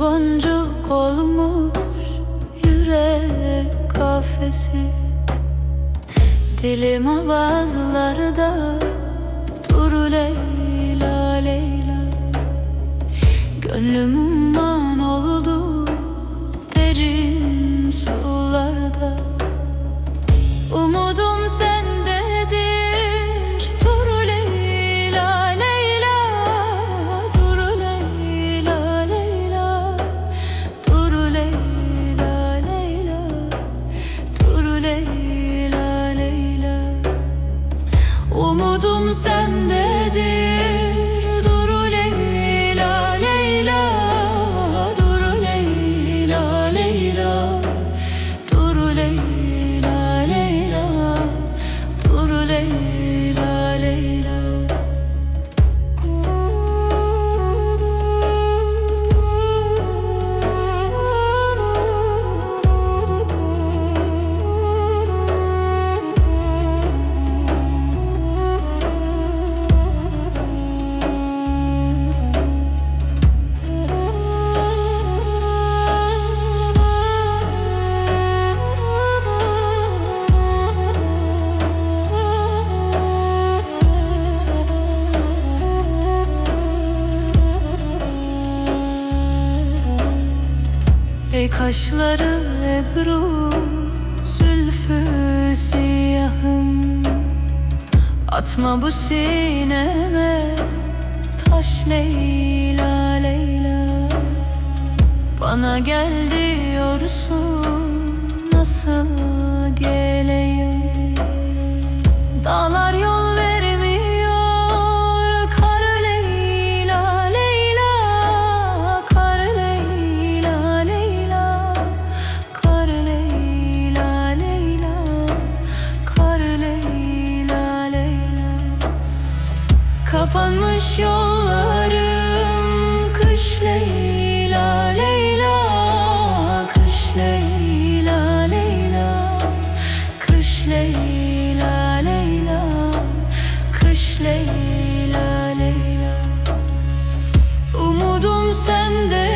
Boncuk olmuş yürek kafesi. Dilim avazları da dur Leyla Leyla. Gönlüm umman oldu derin sularda. Umudum sendedir Leyla Leyla. Umudum sendedir kaşları Ebru Zülfü siyahım Atma bu sineme Taş Leyla Leyla. Bana gel diyorsun Nasıl geleyim Yollarım kış Leyla Leyla Kış Leyla Leyla. Kış Leyla Leyla Kış Leyla Leyla. Umudum sende